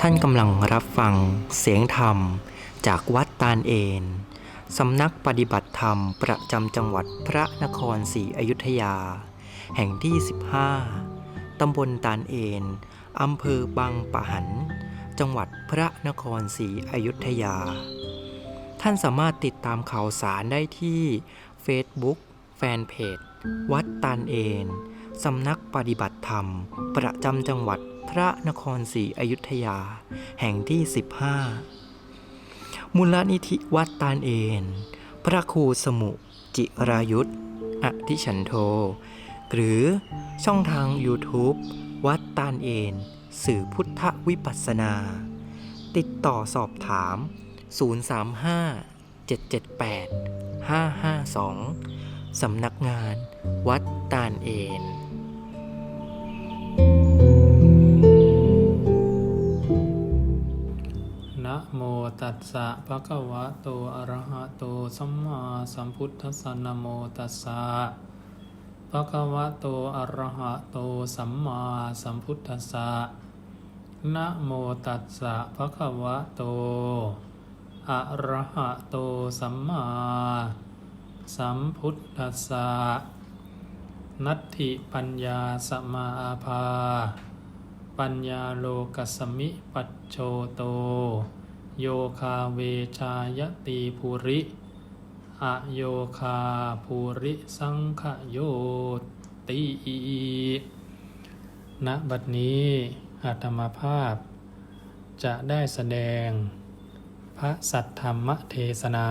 ท่านกำลังรับฟังเสียงธรรมจากวัดตาลเอนสำนักปฏิบัติธรรมประจำจังหวัดพระนครศรีอยุธยา แห่งที่ 15 ตำบลตาลเอนอำเภอบางปะหัน จังหวัดพระนครศรีอยุธยา ท่านสามารถติดตามข่าวสารได้ที่ Facebook แฟนเพจ วัดตาลเอนสำนักปฏิบัติธรรมประจำจังหวัด ระนครศรีอยุธยา แห่งที่ 15 มูลนิธิวัดตาลเอน พระครูสมุจิรายุทธอธิฉันโท หรือช่องทาง YouTube วัดตาลเอน สื่อพุทธวิปัสนา ติดต่อสอบถาม 035 778 552 สำนักงานวัดตาลเอน โมตัสสะภะคะวะโต อะระหะโต สัมมาสัมพุทธัสสะนะโมตัสสะภะคะวะโต อะระหะโต สัมมาสัมพุทธัสสะนะโมตัสสะภะคะวะโต อะระหะโต สัมมาสัมพุทธัสสะนัตถิปัญญาสมาอาภา ปัญญาโลกัสสมิปัจโชโต โยคาเวชายตีภูริอโยคาภูริสังขโยติณบัดนี้อาตมาภาพ จะได้แสดง พระสัทธรรมเทศนา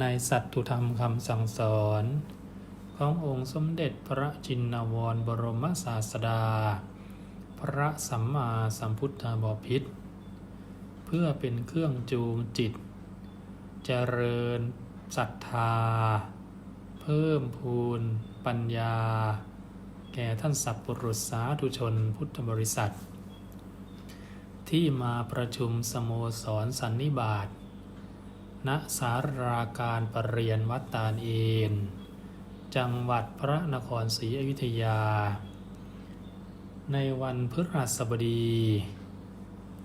ในสัตตุธรรมคำสั่งสอน ขององค์สมเด็จพระจินนวรบรมศาสดา พระสัมมาสัมพุทธบพิษ พื่อเป็นเครื่องจูงจิต เจริญศรัทธา เพิ่มพูนปัญญา แก่ท่านสัพปรุษสาธุชนพุทธบริษัท ที่มาประชุมสโมสรสันนิบาตณสาราการประเรียนวัดตาลเอนจังหวัดพระนครศรีอยุธยา ในวันพฤหัสบดี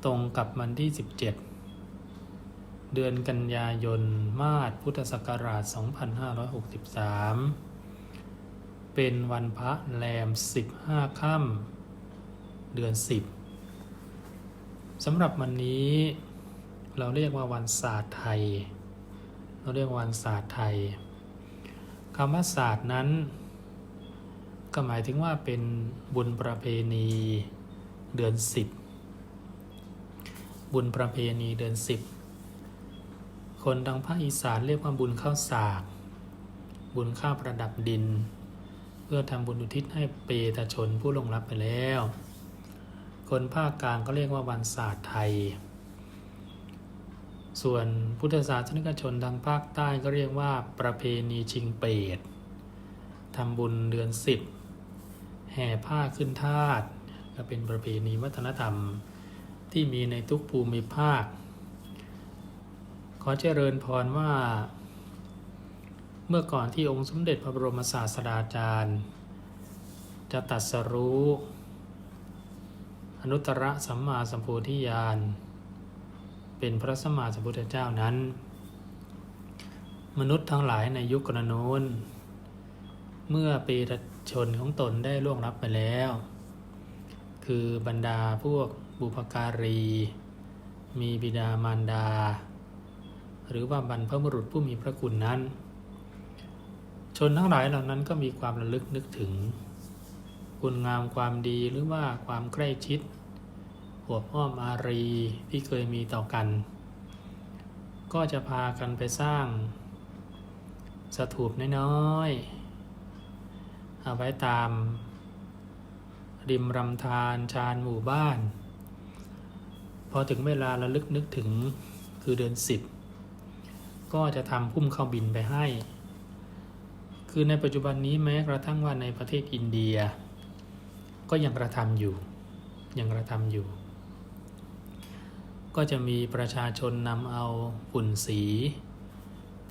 ตรงกับวันที่ 17 เดือนกันยายน มาศพุทธศักราช 2563 เป็นวันพระแรม 15 ค่ำเดือน 10 สำหรับวันนี้เราเรียกว่าวันศาสตร์ไทย เราเรียกวันศาสตร์ไทยคำว่าศาสตร์นั้น ก็หมายถึงว่าเป็นบุญประเพณีเดือนสิบ บุญประเพณีเดือนสิบคนทางภาคอีสานเรียกว่าบุญข้าวสาก บุญข้าวประดับดิน เพื่อทำบุญอุทิศให้เปตชนผู้ลงรับไปแล้ว คนภาคกลางก็เรียกว่าวันศาสตร์ไทย ส่วนพุทธศาสนิกชนทางภาคใต้ก็เรียกว่าประเพณีชิงเปรตทำบุญเดือนสิบแห่ผ้าขึ้นทาสก็เป็นประเพณีวัฒนธรรม ที่มีในทุกภูมิภาค ขอเจริญพรว่า เมื่อก่อนที่องค์สมเด็จพระบรมศาสดาจารย์ จะตัดสรู้ อนุตตรสัมมาสัมโพธิญาณ เป็นพระสัมมาสัมพุทธเจ้านั้น มนุษย์ทั้งหลายในยุคกรโน้น เมื่อปีชนของตนได้ล่วงลับไปแล้ว คือบรรดาพวกบุพการี มีบิดามารดา หรือว่าบรรพบุรุษผู้มีพระคุณนั้น ชนทั้งหลายเหล่านั้นก็มีความระลึกนึกถึง คุณงามความดีหรือว่าความใกล้ชิดหัวอ้อมอารีที่เคยมีต่อกัน ก็จะพากันไปสร้าง สถูปน้อยๆเอาไว้ตาม ริมรำธารชานหมู่บ้าน พอถึงเวลาระลึกนึกถึงคือเดือนสิบก็จะทำพุ่มเข้าบินไปให้ คือในปัจจุบันนี้แม้กระทั่งว่าในประเทศอินเดีย ก็ยังกระทำอยู่ ยังกระทำอยู่ ก็จะมีประชาชนนำเอาฝุ่นสี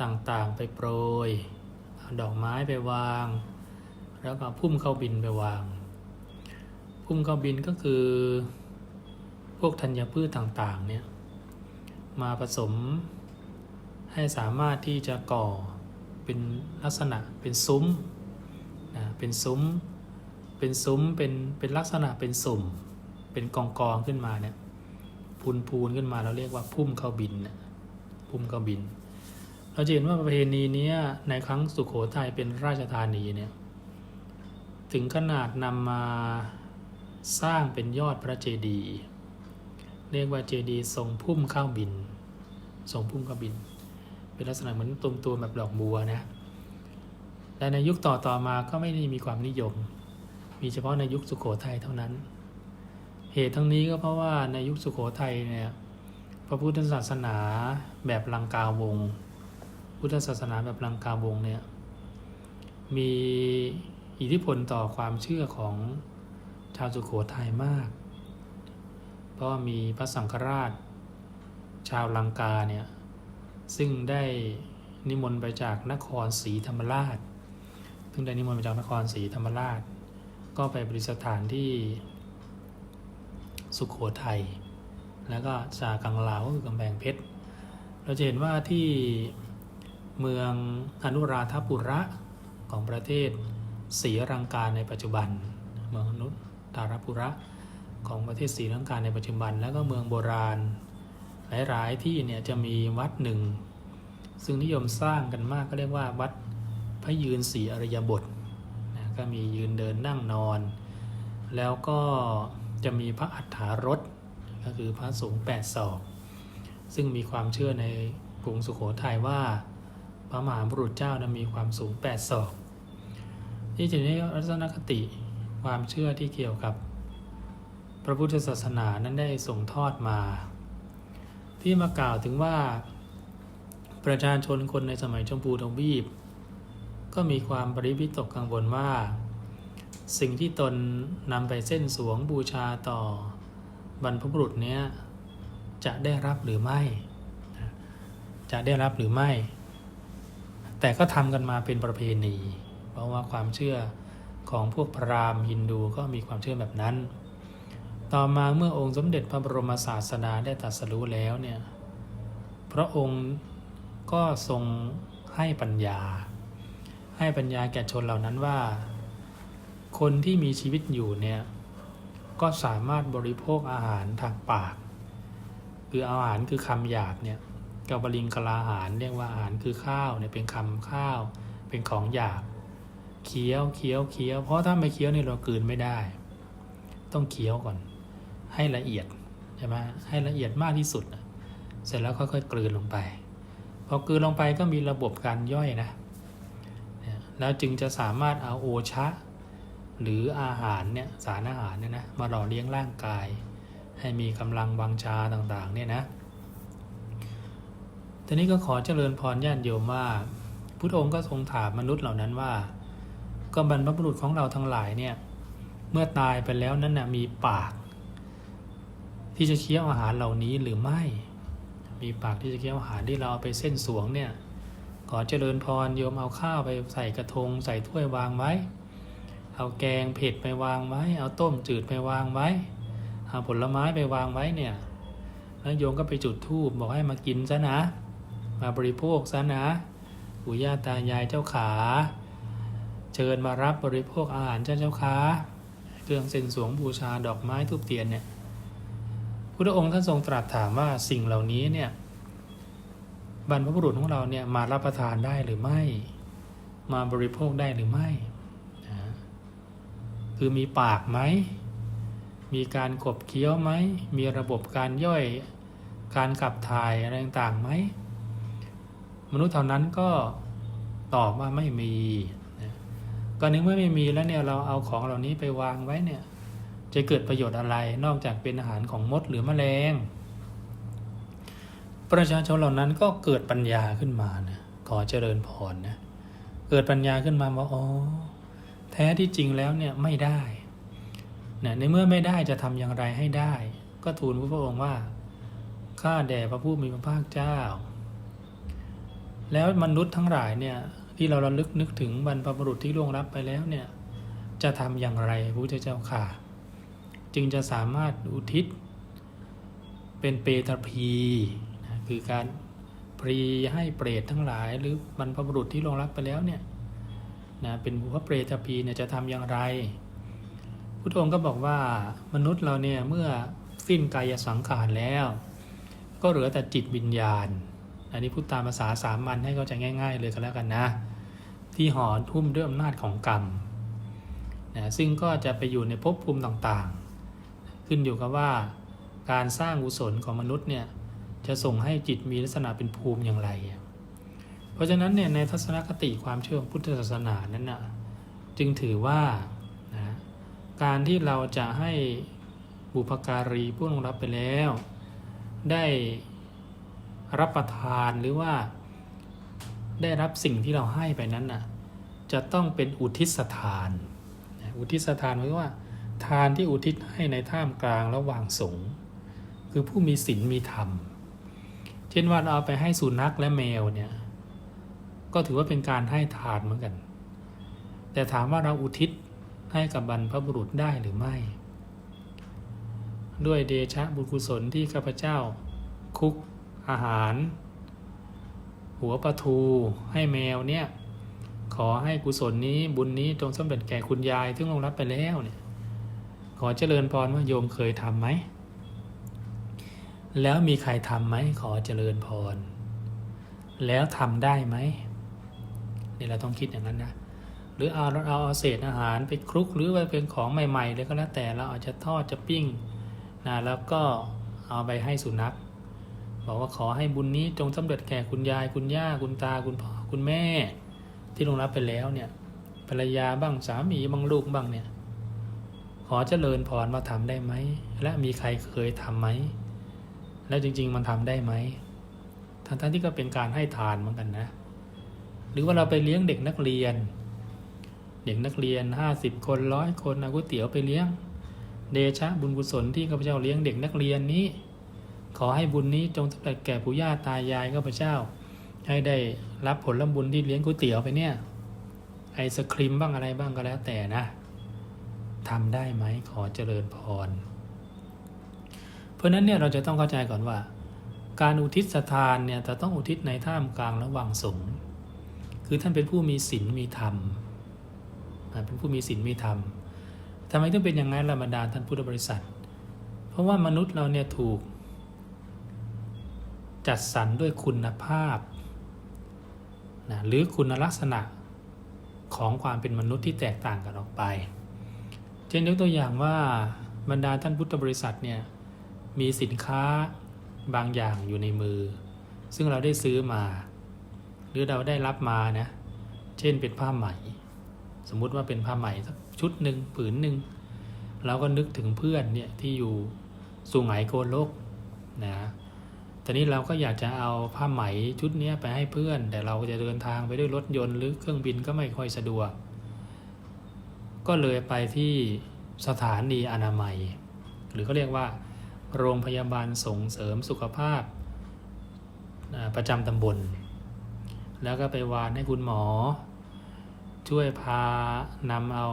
ต่างๆไปโปรย ดอกไม้ไปวาง แล้วก็พุ่มเข้าบินไปวาง พุ่มเข้าบินก็คือพวกธัญพืชต่างๆเนี่ยมาผสมให้สามารถที่จะก่อเป็นลักษณะเป็นซุ้มนะเป็นซุ้ม เป็นซุ้มเป็นเป็นลักษณะเป็นสุ่ม เป็นกองกองขึ้นมาเนี่ยพูนพูนๆขึ้นมาเราเรียกว่าพุ่มเข้าบินนะพุ่มเข้าบิน เราจะเห็นว่าประเพณีนี้ในครั้งสุขโขทัยเป็นราชธานีเนี่ยถึงขนาดนำมา สร้างเป็นยอดพระเจดีย์เรียกว่าเจดีย์ทรงพุ่มข้าวบิน ทรงพุ่มข้าวบิน เป็นลักษณะเหมือนตุมตัวแบบดอกบัวนะแต่ในยุคต่อๆมาก็ไม่ได้มีความนิยม มีเฉพาะในยุคสุโขทัยเท่านั้น เหตุทั้งนี้ก็เพราะว่าในยุคสุโขทัยเนี่ยพระพุทธศาสนาแบบลังกาวง พุทธศาสนาแบบลังกาวงเนี่ยมีอิทธิพลต่อความเชื่อของ ชาวสุโขทัยมาก เพราะมีพระสังฆราช ชาวลังกาเนี่ย ซึ่งได้นิมนต์ไปจากนครศรีธรรมราช ซึ่งได้นิมนต์มาจากนครศรีธรรมราช ก็ไปประดิษฐานที่สุขโขทัย แล้วก็ชากังลาวก็คือกำแพงเพชร เราจะเห็นว่าที่เมืองอนุราธปุระของประเทศศรีลังกาในปัจจุบันเมืองอนุ ตารปุระ ของประเทศศรีลังกาในปัจจุบัน แล้วก็เมืองโบราณ หลายๆที่เนี่ยจะมีวัดหนึ่ง ซึ่งนิยมสร้างกันมากก็เรียกว่าวัดพระยืนศรีอริยบทนะก็มียืนเดินนั่งนอน แล้วก็จะมีพระอัฏฐารถก็คือพระสูงแปดศอกซึ่งมีความเชื่อในกรุงสุโขทัยว่าพระมหาบุรุษเจ้านะมีความสูงแปดศอก ที่จะนี้ลักษณะคติ ความเชื่อที่เกี่ยวกับ พระพุทธศาสนานั้นได้ส่งทอดมา ที่มากล่าวถึงว่าประชาชนคนในสมัยชมพูทวีป ก็มีความปริวิตกกังวลว่า สิ่งที่ตนนำไปเส้นสวงบูชาต่อบรรพบุรุษเนี้ยจะได้รับหรือไม่ จะได้รับหรือไม่ แต่ก็ทำกันมาเป็นประเพณี เพราะว่าความเชื่อ ของพวกพราหมณ์ฮินดูก็มีความเชื่อแบบนั้น ต่อมาเมื่อองค์สมเด็จพระบรมศาสดาได้ตรัสรู้แล้วเนี่ยพระองค์ก็ทรงให้ปัญญา ให้ปัญญาแก่ชนเหล่านั้นว่า คนที่มีชีวิตอยู่เนี่ยก็สามารถบริโภคอาหารทางปาก คืออาหารคือคำหยาบเนี่ยกับบลิงกลาอาหารเรียกว่าอาหารคือข้าวเนี่ยเป็นคำข้าวเป็นของหยาบ เคี้ยวเคี้ยวเคี้ยวเพราะถ้าไม่เคี้ยวเนี่ยเรากืนไม่ได้ ต้องเคี้ยวก่อน ให้ละเอียดใช่ไหมให้ละเอียดมากที่สุด เสร็จแล้วค่อยๆกลืนลงไป พอกลืนลงไปก็มีระบบการย่อยนะแล้วจึงจะสามารถเอาโอชะ หรืออาหารเนี่ยสารอาหารเนี่ยนะมาหล่อเลี้ยงร่างกาย ให้มีกำลังวังชาต่างๆเนี่ยนะทีนี้ก็ขอเจริญพรญาติโยมว่า พุทธองค์ก็ทรงถามมนุษย์เหล่านั้นว่า ก็บรรพบุรุษของเราทั้งหลายเนี่ย เมื่อตายไปแล้วนั้นนะมีปาก ที่จะเคี้ยวอาหารเหล่านี้หรือไม่ มีปากที่จะเคี้ยวอาหารที่เราเอาไปเส้นสวงเนี่ย ขอเจริญพรโยมเอาข้าวไปใส่กระทง ใส่ถ้วยวางไว้ เอาแกงเผ็ดไปวางไว้ เอาต้มจืดไปวางไว้ เอาผลไม้ไปวางไว้เนี่ย แล้วโยมก็ไปจุดธูปบอกให้มากินซะนะ มาบริโภคซะนะปู่ย่าตายายเจ้าขา เชิญมารับบริโภคอาหารเจ้าเจ้าขาเครื่องเส้นสวงบูชาดอกไม้ทูบเทียนเนี่ยพุทธองค์ท่านทรงตรัสถามว่าสิ่งเหล่านี้เนี่ยบรรพบุรุษของเราเนี่ยมารับประทานได้หรือไม่ มาบริโภคได้หรือไม่นะคือมีปากไหม มีการขบเคี้ยวไหม มีระบบการย่อยการขับถ่ายอะไรต่างๆไหม มนุษย์เท่านั้นก็ตอบว่าไม่มี ก็นึกว่าไม่มีแล้วเนี่ยเราเอาของเหล่านี้ไปวางไว้เนี่ย จะเกิดประโยชน์อะไรนอกจากเป็นอาหารของมดหรือแมลง ประชาชนเหล่านั้นก็เกิดปัญญาขึ้นมานะขอเจริญพรนะเกิดปัญญาขึ้นมาว่าอ๋อแท้ที่จริงแล้วเนี่ยไม่ได้นะในเมื่อไม่ได้จะทำอย่างไรให้ได้ ก็ทูลพระองค์ว่าข้าแด่พระผู้มีพระภาคเจ้า แล้วมนุษย์ทั้งหลายเนี่ย ที่เราระลึกนึกถึงบรรพบุรุษที่ล่วงลับไปแล้วเนี่ยจะทำอย่างไรพระพุทธเจ้าค่ะ จึงจะสามารถอุทิศ เป็นเปตพีนะคือการพรีให้เปรตทั้งหลาย หรือบรรพบุรุษที่ลงรับไปแล้วเนี่ยนะเป็นบุพเปรตพีเนี่ยจะทำอย่างไรพุทธองค์ก็บอกว่ามนุษย์เราเนี่ยเมื่อสิ้นกายสังขารแล้ว ก็เหลือแต่จิตวิญญาณ อันนี้พูดตามภาษาสามัญให้เข้าใจง่าย ๆ เลยก็แล้วกันนะ ที่ห่อทุ่มด้วยอำนาจของกรรมนะซึ่งก็จะไปอยู่ในภพภูมิต่างๆ ขึ้นอยู่กับว่าการสร้างกุศลของมนุษย์เนี่ยจะส่งให้จิตมีลักษณะเป็นภูมิอย่างไร เพราะฉะนั้นเนี่ยในทัศนคติความเชื่อของพุทธศาสนานั้นนะจึงถือว่านะการที่เราจะให้บุพการีผู้ลงรับไปแล้ว ได้ รับประทานหรือว่า ได้รับสิ่งที่เราให้ไปนั้นน่ะจะต้องเป็นอุทิศทาน อุทิศทานหมายว่า ทานที่อุทิศให้ในท่ามกลางระหว่างสงฆ์คือผู้มีศีลมีธรรม เช่นว่าเราเอาไปให้สุนัขและแมวเนี่ยก็ถือว่าเป็นการให้ทานเหมือนกัน แต่ถามว่าเราอุทิศให้กับบรรพบุรุษได้หรือไม่ ด้วยเดชะบุญกุศลที่ข้าพเจ้าคุก อาหาร หัวปลาทูให้แมวเนี่ย ขอให้กุศลนี้บุญนี้จงสำเร็จแก่คุณยายซึ่งลงรับไปแล้วเนี่ย ขอเจริญพรว่าโยมเคยทำไหม แล้วมีใครทำไหมขอเจริญพร แล้วทำได้ไหมเนี่ยเราต้องคิดอย่างนั้นนะหรือเอาเอาเอาเศษอาหารไปคลุกหรือว่าเป็นของใหม่ๆเลยก็แล้วแต่เราอาจจะทอดจะปิ้งนะแล้วก็เอาไปให้สุนัข บอกว่าขอให้บุญนี้จงสำเร็จแก่คุณยายคุณย่าคุณตาคุณพ่อคุณแม่ ที่ลงรับไปแล้วเนี่ยภรรยาบ้างสามีบ้างลูกบ้างเนี่ย ขอเจริญพรว่าทำได้ไหม และมีใครเคยทำไหม แล้วจริง ๆ มันทำได้ไหมทั้งๆที่ก็เป็นการให้ทานเหมือนกันนะ หรือว่าเราไปเลี้ยงเด็กนักเรียน เด็กนักเรียน 50 คนร้อยคนเอาก๋วยเตี๋ยวไปเลี้ยง เดชะบุญกุศลที่ข้าพเจ้าเลี้ยงเด็กนักเรียนนี้ ขอให้บุญนี้จงสำเร็จแก่ปู่ย่าตายายข้าพเจ้า ให้ได้รับผลบุญที่เลี้ยงก๋วยเตี๋ยวไปเนี่ย ไอศครีมบ้างอะไรบ้างก็แล้วแต่นะทำได้ไหมขอเจริญพร เพราะนั้นเนี่ยเราจะต้องเข้าใจก่อนว่า การอุทิศทานเนี่ยจะต้องอุทิศในท่ามกลางระหว่างสงฆ์คือท่านเป็นผู้มีศีลมีธรรมเป็นผู้มีศีลมีธรรมทำไมต้องเป็นอย่างนั้นละบรรดาท่านพุทธบริษัท เพราะว่ามนุษย์เราเนี่ยถูก จัดสรรด้วยคุณภาพนะหรือคุณลักษณะของความเป็นมนุษย์ที่แตกต่างกันออกไป เช่นยกตัวอย่างว่าบรรดาท่านพุทธบริษัทเนี่ยมีสินค้าบางอย่างอยู่ในมือ ซึ่งเราได้ซื้อมา หรือเราได้รับมานะเช่นเป็นผ้าไหม สมมุติว่าเป็นผ้าไหมสักชุดหนึ่งผืนหนึ่งเราก็นึกถึงเพื่อนเนี่ยที่อยู่สุไหงโกลกนะ ตอนนี้เราก็อยากจะเอาผ้าไหมชุดนี้ไปให้เพื่อน แต่เราจะเดินทางไปด้วยรถยนต์หรือเครื่องบินก็ไม่ค่อยสะดวก ก็เลยไปที่สถานีอนามัย หรือเขาเรียกว่า โรงพยาบาลส่งเสริมสุขภาพประจำตำบล แล้วก็ไปวานให้คุณหมอ ช่วยพานำเอา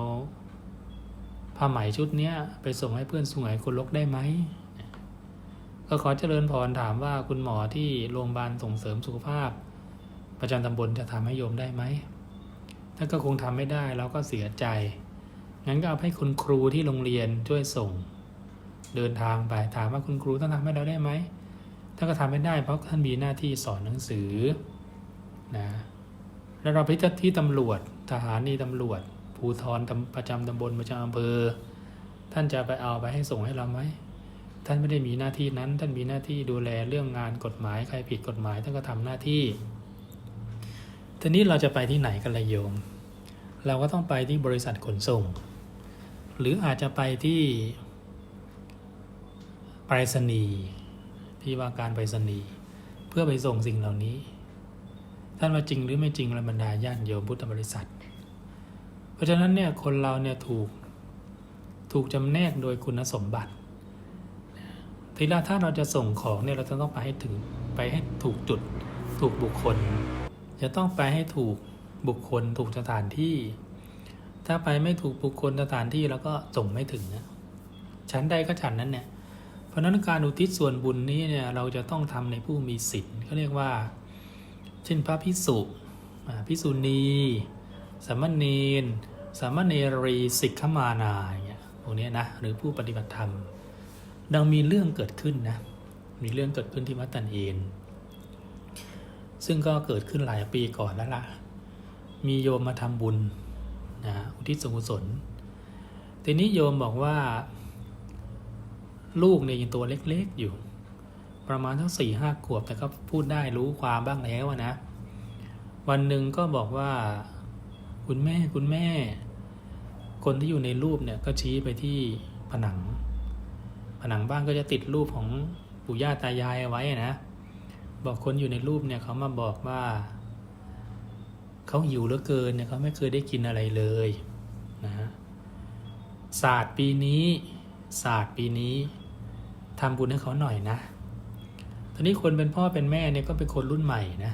ผ้าไหมชุดนี้ไปส่งให้เพื่อนสุไหงคนลกได้ไหม ก็ขอเจริญพรถามว่าคุณหมอที่โรงพยาบาลส่งเสริมสุขภาพ ประจำตำบลจะทำให้โยมได้ไหมถ้าก็คงทำไม่ได้เราก็เสียใจ งั้นก็เอาให้คุณครูที่โรงเรียนช่วยส่ง เดินทางไปถามว่าคุณครูท่านทำให้เราได้ไหมท่านก็ทำไม่ได้เพราะท่านมีหน้าที่สอนหนังสือนะแล้วเราไปที่ตำรวจทหารนี่ตำรวจภูธรประจำตำบลประจำอำเภอท่านจะไปเอาไปให้ส่งให้เราไหม ท่านไม่ได้มีหน้าที่นั้น ท่านมีหน้าที่ดูแลเรื่องงานกฎหมาย ใครผิดกฎหมายท่านก็ทำหน้าที่ ทีนี้เราจะไปที่ไหนกันเละโยม เราก็ต้องไปที่บริษัทขนส่ง หรืออาจจะไปที่ไปรษณีย์ที่ว่าการไปรษณีย์เพื่อไปส่งสิ่งเหล่านี้ ท่านว่าจริงหรือไม่จริงระบรรดาญาติโยมพุทธบริษัท เพราะฉะนั้นเนี่ยคนเราเนี่ยถูกถูกจำแนกโดยคุณสมบัติ ทีละถ้าเราจะส่งของเนี่ยเราจะต้องไปให้ถึงไปให้ถูกจุด ถูกบุคคล จะต้องไปให้ถูกบุคคลถูกสถานที่ ถ้าไปไม่ถูกบุคคลสถานที่แล้วก็ส่งไม่ถึงนะชั้นใดก็ฉันนั้นเนี่ยเพราะนั้นการอุทิศส่วนบุญนี้เนี่ยเราจะต้องทำในผู้มีศีลเขาเรียกว่า เช่นพระพิสุพิสุณีสามเณรสามเณรีสิกขมานาอย่างเงี้ยพวกเนี้ยนะหรือผู้ปฏิบัติธรรม ดังมีเรื่องเกิดขึ้นนะ มีเรื่องเกิดขึ้นที่วัดตันเอนซึ่งก็เกิดขึ้นหลายปีก่อนแล้วล่ะ มีโยมมาทำบุญนะอุทิศส่วนกุศล ทีนี้โยมบอกว่า ลูกเนี่ยยังตัวเล็กๆอยู่ ประมาณทั้งสี่ห้าขวบแต่ก็พูดได้รู้ความบ้างแล้วนะ วันหนึ่งก็บอกว่า คุณแม่คุณแม่ คนที่อยู่ในรูปเนี่ยก็ชี้ไปที่ผนัง ผนังบ้านก็จะติดรูปของปู่ย่าตายายเอาไว้อะนะ บอกคนอยู่ในรูปเนี่ยเขามาบอกว่าเขาหิวเหลือเกินเนี่ยเขาไม่เคยได้กินอะไรเลยนะฮะศาสตร์ปีนี้ศาสตร์ปีนี้ทำบุญให้เขาหน่อยนะตอนนี้คนเป็นพ่อเป็นแม่เนี่ยก็เป็นคนรุ่นใหม่นะ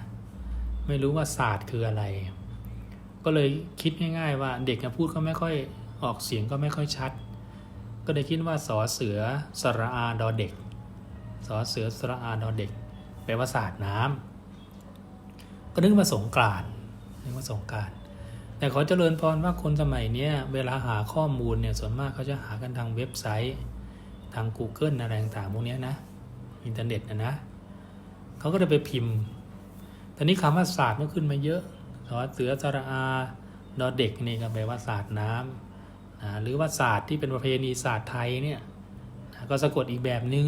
ไม่รู้ว่าศาสตร์คืออะไร ก็เลยคิดง่าย ๆ ว่าเด็กเนี่ยพูดก็ไม่ค่อยออกเสียงก็ไม่ค่อยชัด ก็เลยคิดว่าสอเสือสระอาดอเด็กสอเสือสระอาดอเด็กแปลว่าศาสตร์น้ำก็นึกว่าสงกรานนึกว่าสงกรานแต่ขอเจริญพรว่าคนสมัยเนี้ยเวลาหาข้อมูลเนี่ยส่วนมากเขาจะหากันทางเว็บไซต์ ทาง Google อะไรต่างๆพวกนี้นะอินเทอร์เน็ตนะนะเขาก็เลยไปพิมพ์ตอนนี้คำว่าศาสตร์มันขึ้นมาเยอะสอเสือสระอาดอเด็กนี่ก็แปลว่าศาสตร์น้ำ นะหรือว่าศาสตร์ที่เป็นประเพณีศาสตร์ไทยเนี่ยนะก็สะกดอีกแบบนึง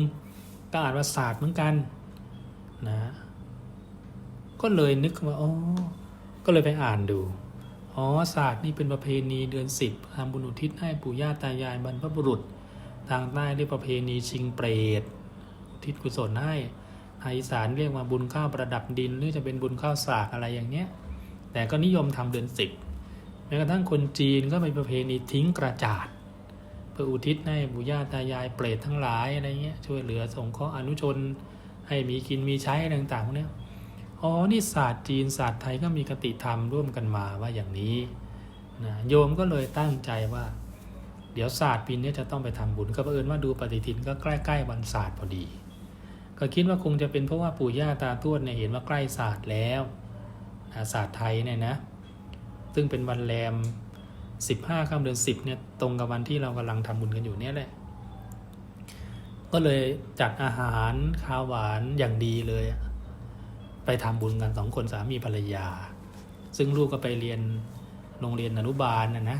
ก็อ่านว่าศาสตร์เหมือนกันนะก็เลยนึกว่าอ๋อก็เลยไปอ่านดูอ๋อศาสตร์นี่เป็นประเพณีเดือนสิบทำบุญอุทิศให้ปู่ย่าตายายบรรพบุรุษ ทางใต้เรียกประเพณีชิงเปรตอุทิศกุศลให้ทางอีสานเรียกว่าบุญข้าวประดับดิน หรือจะเป็นบุญข้าวสากอะไรอย่างเนี้ยแต่ก็นิยมทำเดือนสิบ ม้กระทั่งคนจีนก็มีประเพณีทิ้งกระจาดเพื่ออุทิศให้ปู่ย่าตายายเปรตทั้งหลายอะไรเงี้ยช่วยเหลือสงเคราะห์อนุชนให้มีกินมีใช้อะไรต่างๆพวกเนี้ยอ๋อนี่ศาสตร์จีนศาสตร์ไทยก็มีกติธรรมร่วมกันมาว่าอย่างนี้นะโยมก็เลยตั้งใจว่า เดี๋ยวศาสตร์ปีนี้จะต้องไปทำบุญก็เผอิญว่าดูปฏิทินก็ใกล้ๆวันศาสตร์พอดี ก็คิดว่าคงจะเป็นเพราะว่าปู่ย่าตาทวดเนี่ยเห็นว่าใกล้ศาสตร์แล้วศาสตร์ไทยเนี่ยนะ ซึ่งเป็นวันแรม 15ค่ำเดือน10เนี่ยตรงกับวันที่เรากำลังทำบุญกันอยู่เนี่ยแหละ ก็เลยจัดอาหารข้าวหวานอย่างดีเลย ไปทำบุญกันสองคนสามีภรรยา ซึ่งลูกก็ไปเรียนโรงเรียนอนุบาลนะนะ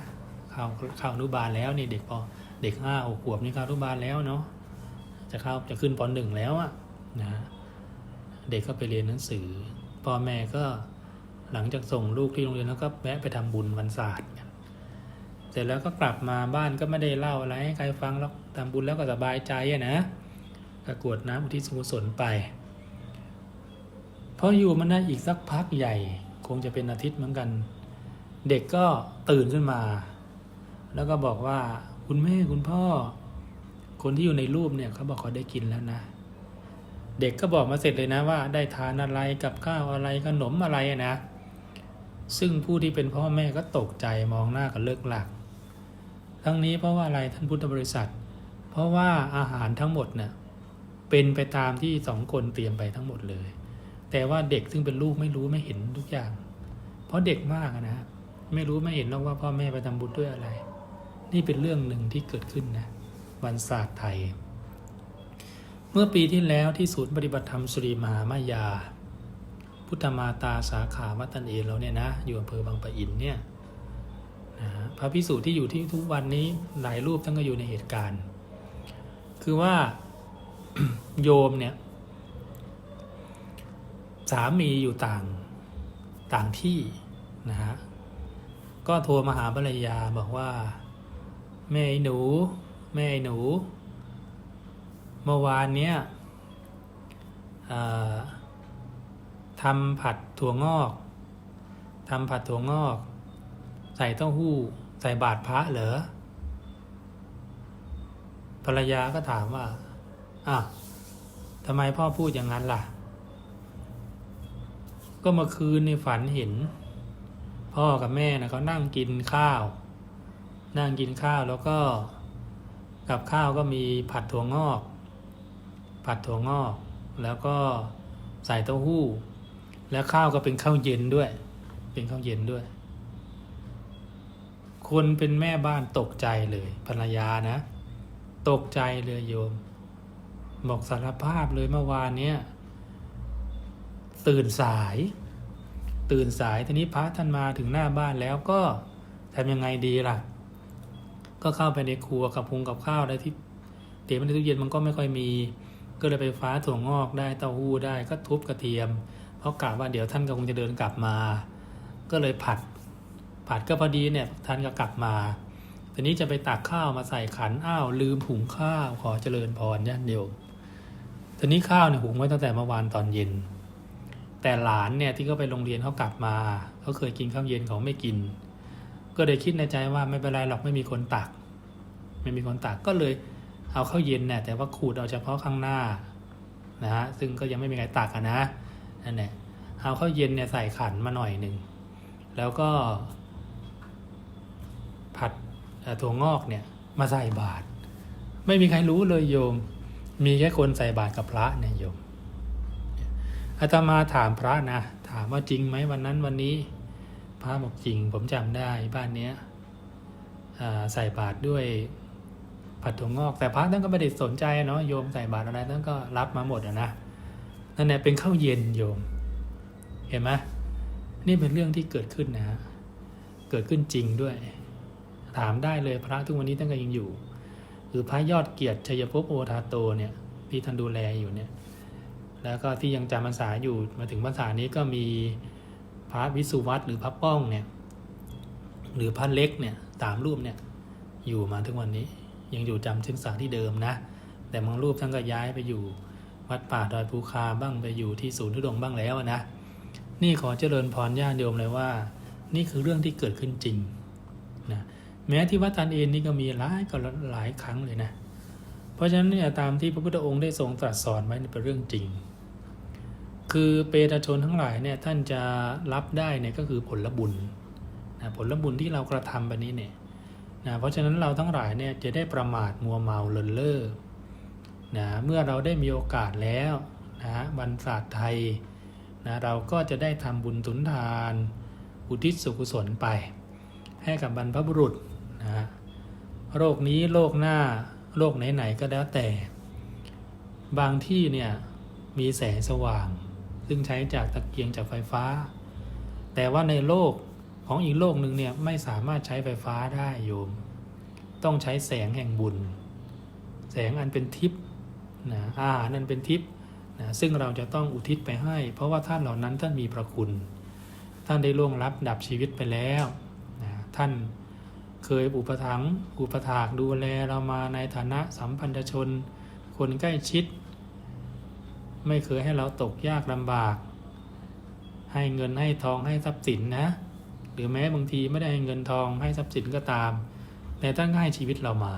เข้าเข้าอนุบาลแล้วนี่เด็กพอเด็กห้าขวบนี่เข้าอนุบาลแล้วเนาะจะเข้าจะขึ้นปหนึ่งแล้วอะนะเด็กก็ไปเรียนหนังสือพ่อแม่ก็ หลังจากส่งลูกที่โรงเรียนแล้วก็แวะไปทำบุญวันศาสตร์กันเสร็จแล้วก็กลับมาบ้านก็ไม่ได้เล่าอะไรให้ใครฟังหรอกทำบุญแล้วก็สบายใจอะนะก็กวดน้ำอุทิศกุศลไปพออยู่มันได้อีกสักพักใหญ่ คงจะเป็นอาทิตย์เหมือนกัน เด็กก็ตื่นขึ้นมา แล้วก็บอกว่าคุณแม่คุณพ่อ คนที่อยู่ในรูปเนี่ยเขาบอกเขาได้กินแล้วนะ เด็กก็บอกมาเสร็จเลยนะว่าได้ทานอะไรกับข้าวอะไรขนมอะไรนะ ซึ่งผู้ที่เป็นพ่อแม่ก็ตกใจมองหน้ากันเลิกหลัก ทั้งนี้เพราะว่าอะไรท่านพุทธบริษัท เพราะว่าอาหารทั้งหมดเน่ะเป็นไปตามที่สองคนเตรียมไปทั้งหมดเลย แต่ว่าเด็กซึ่งเป็นลูกไม่รู้ไม่เห็นทุกอย่าง เพราะเด็กมากอะนะไม่รู้ไม่เห็นหรอกว่าพ่อแม่ไปทำบุญด้วยอะไร นี่เป็นเรื่องหนึ่งที่เกิดขึ้นนะวันศาสตร์ไทย เมื่อปีที่แล้วที่ศูนย์ปฏิบัติธรรมสุริมหามายา พุทธมาตาสาขาวัตันเอนเราเนี่ยนะอยู่อำเภอบางปะอินเนี่ยนะฮะพระพิสุที่อยู่ที่ทุกวันนี้หลายรูปท่านก็อยู่ในเหตุการณ์ คือว่าโยมเนี่ยสามีอยู่ต่างต่างที่นะฮะก็โทรมาหาภรรยาบอกว่า แม่ไอ้หนู แม่ไอ้หนู เมื่อวานเนี้ยอ่อ ทำผัดถั่วงอกทำผัดถั่วงอก ใส่เต้าหู้ ใส่บาตรพระเหรอภรรยาก็ถามว่าอ้าวทำไมพ่อพูดอย่างนั้นล่ะ ก็เมื่อคืนในฝันเห็น พ่อกับแม่นะเขานั่งกินข้าว นั่งกินข้าวแล้วก็ กับข้าวก็มีผัดถั่วงอก ผัดถั่วงอก แล้วก็ใส่เต้าหู้ แล้วข้าวก็เป็นข้าวเย็นด้วย เป็นข้าวเย็นด้วย คนเป็นแม่บ้านตกใจเลย ภรรยานะ ตกใจเลยโยม บอกสารภาพเลยเมื่อวานเนี้ยตื่นสาย ตื่นสายทีนี้พระท่านมาถึงหน้าบ้านแล้วก็ทำยังไงดีล่ะ ก็เข้าไปในครัวกับพุงกับข้าวได้ที่เตรียมไว้ในตู้เย็นมันก็ไม่ค่อยมี ก็เลยไปฟ้าถั่วงอกได้เต้าหู้ได้ก็ทุบกระเทียม เพราะกะว่าเดี๋ยวท่านก็คงจะเดินกลับมา ก็เลยผัด ผัดก็พอดีเนี่ยท่านก็กลับมาทีนี้จะไปตักข้าวมาใส่ขันอ้าวลืมหุงข้าวขอเจริญพรญาติโยมทีนี้ข้าวเนี่ยหุงไว้ตั้งแต่เมื่อวานตอนเย็น แต่หลานเนี่ยที่เขาไปโรงเรียนเขากลับมาเขาเคยกินข้าวเย็นเขาไม่กิน ก็เลยคิดในใจว่าไม่เป็นไรหรอกไม่มีคนตัก ไม่มีคนตักก็เลยเอาข้าวเย็นเนี่ยแต่ว่าขูดเอาเฉพาะข้างหน้านะฮะซึ่งก็ยังไม่มีใครตักนะ นั่นแหละเอาข้าวเย็นเนี่ยใส่ขันมาหน่อยหนึ่ง แล้วก็ ผัดถั่วงอกเนี่ย มาใส่บาตรไม่มีใครรู้เลยโยม มีแค่คนใส่บาตรกับพระเนี่ยโยมอาตมาถามพระนะถามว่าจริงไหมวันนั้นวันนี้ พระบอกจริง ผมจำได้บ้านเนี้ยใส่บาตรด้วยผัดถั่วงอก แต่พระท่านก็ไม่ได้สนใจเนาะโยมใส่บาตรอะไรท่านก็รับมาหมดอะนะ นั่นแหละเป็นข้าวเย็นโยม เห็นไหมนี่เป็นเรื่องที่เกิดขึ้นนะฮะเกิดขึ้นจริงด้วย ถามได้เลยพระทุกวันนี้ท่านก็ยังอยู่ หรือพระยอดเกียรติชัยภพโอทาโตเนี่ยที่ท่านดูแลอยู่เนี่ย แล้วก็ที่ยังจำพรรษาอยู่มาถึงพรรษานี้ก็มีพระวิสุวัตหรือพระป้องเนี่ย หรือพระเล็กเนี่ยสามรูปเนี่ยอยู่มาถึงวันนี้ยังอยู่จำศึกษาที่เดิมนะ แต่บางรูปท่านก็ย้ายไปอยู่ วัดป่าดอยภูคาบ้างไปอยู่ที่ศูนย์ทุดงบ้างแล้วนะ นี่ขอเจริญพรญาติโยมเลยว่า นี่คือเรื่องที่เกิดขึ้นจริงนะแม้ที่วัดตันเองนี่ก็มีหลายก็หลายครั้งเลยนะ เพราะฉะนั้นเนี่ยตามที่พระพุทธองค์ได้ทรงตรัสสอนไว้เป็นเรื่องจริง คือเปตชนทั้งหลายเนี่ยท่านจะรับได้เนี่ยก็คือผลบุญนะผลบุญที่เรากระทำไปนี้เนี่ยนะเพราะฉะนั้นเราทั้งหลายเนี่ยจะได้ประมาทมัวเมาเลินเล่อ นะเมื่อเราได้มีโอกาสแล้วนะวันศาสตร์ไทยนะเราก็จะได้ทำบุญสุนทาน อุทิศสุกุศลไป ให้กับบรรพบุรุษนะฮะโรคนี้โรคหน้าโรคไหนๆก็แล้วแต่ บางที่เนี่ยมีแสงสว่าง ซึ่งใช้จากตะเกียงจากไฟฟ้า แต่ว่าในโลกของอีกโลกหนึ่งเนี่ยไม่สามารถใช้ไฟฟ้าได้โยม ต้องใช้แสงแห่งบุญ แสงอันเป็นทิพย์ นะอาหารอันเป็นทิพย์นะซึ่งเราจะต้องอุทิศไปให้ เพราะว่าท่านเหล่านั้นท่านมีพระคุณ ท่านได้ล่วงลับดับชีวิตไปแล้วนะท่านเคยอุปถัมภ์อุปถากดูแลเรามาในฐานะสัมพันธชน คนใกล้ชิด ไม่เคยให้เราตกยากลำบาก ให้เงินให้ทองให้ทรัพย์สินนะ หรือแม้บางทีไม่ได้ให้เงินทองให้ทรัพย์สินก็ตาม แต่ท่านก็ให้ชีวิตเรามา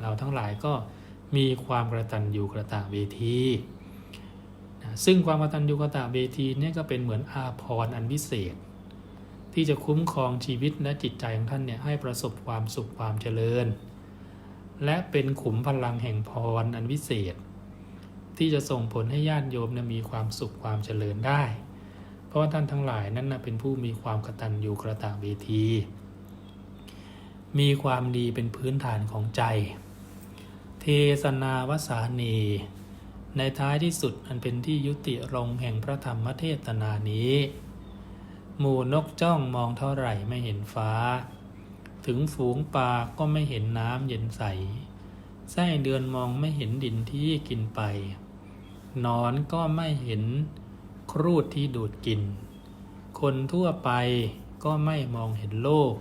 เราทั้งหลายก็ มีความกระตันยูกระตะเวทีนะซึ่งความกระตันยูกระตะเวทีเนี่ยก็เป็นเหมือนอาภรณ์อันวิเศษ ที่จะคุ้มครองชีวิตและจิตใจของท่านเนี่ยให้ประสบความสุขความเจริญ และเป็นขุมพลังแห่งพรอันวิเศษ ที่จะส่งผลให้ญาติโยมเนี่ยมีความสุขความเจริญได้เพราะว่าท่านทั้งหลายนั้นนะเป็นผู้มีความกตัญญูกระตะเวที มีความดีเป็นพื้นฐานของใจ เทศนาวสานี ในท้ายที่สุดอันเป็นที่ยุติลงแห่งพระธรรมเทศนานี้ หมู่นกจ้องมองเท่าไหร่ไม่เห็นฟ้า ถึงฝูงปลาก็ไม่เห็นน้ำเย็นใสไส้เดือนมองไม่เห็นดินที่กินไป นอนก็ไม่เห็นครูดที่ดูดกิน คนทั่วไปก็ไม่มองเห็นโลก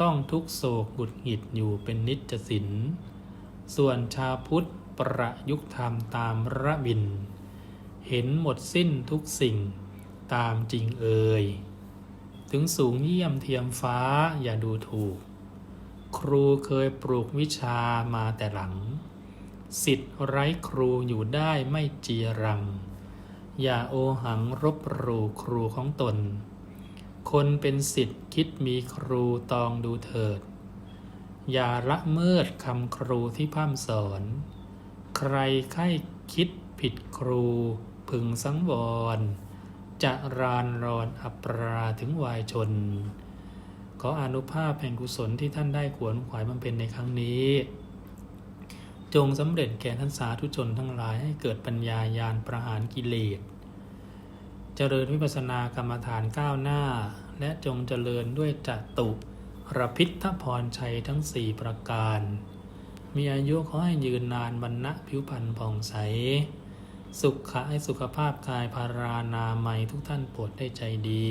ต้องทุกโศกบุดหงิดอยู่เป็นนิจสิน ส่วนชาวพุทธประยุกธรรมตามระบิน เห็นหมดสิ้นทุกสิ่งตามจริงเอ่ยถึงสูงเยี่ยมเทียมฟ้าอย่าดูถูก ครูเคยปลูกวิชามาแต่หลัง สิทธิ์ไร้ครูอยู่ได้ไม่เจียรัง อย่าโอหังรบรูครูของตน คนเป็นสิทธิ์คิดมีครูตองดูเถิด อย่าละเมิดคำครูที่พร่ำสอน ใครใครคิดผิดครูพึงสังวร จะรานรอนอัปราถึงวายชน ขออนุภาพแห่งกุศลที่ท่านได้ขวนขวายบำเพ็ญในครั้งนี้ จงสำเร็จแก่ท่านสาธุชนทั้งหลายให้เกิดปัญญายานประหารกิเลส เจริญวิปัสสนากรรมฐานก้าวหน้า และจงเจริญด้วยจตุ ระพิทธพรชัยทั้งสี่ประการ มีอายุขอให้ยืนนานบรรณะผิวพรรณผ่องใส สุขะให้สุขภาพกายพารานามัยทุกท่านโปรดได้ใจดี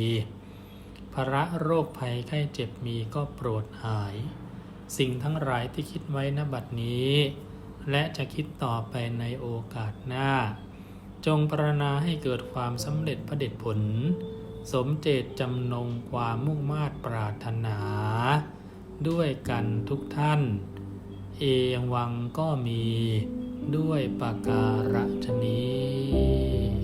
ภาระโรคภัยไข้เจ็บมีก็โปรดหาย สิ่งทั้งหลายที่คิดไว้ณบัดนี้ และจะคิดต่อไปในโอกาสหน้า จงปรานาให้เกิดความสำเร็จพระเด็จผล สมเจตจำนงความมุ่งมาตรปรารถนา ด้วยกันทุกท่าน เอวังก็มีด้วยปาการะชนี้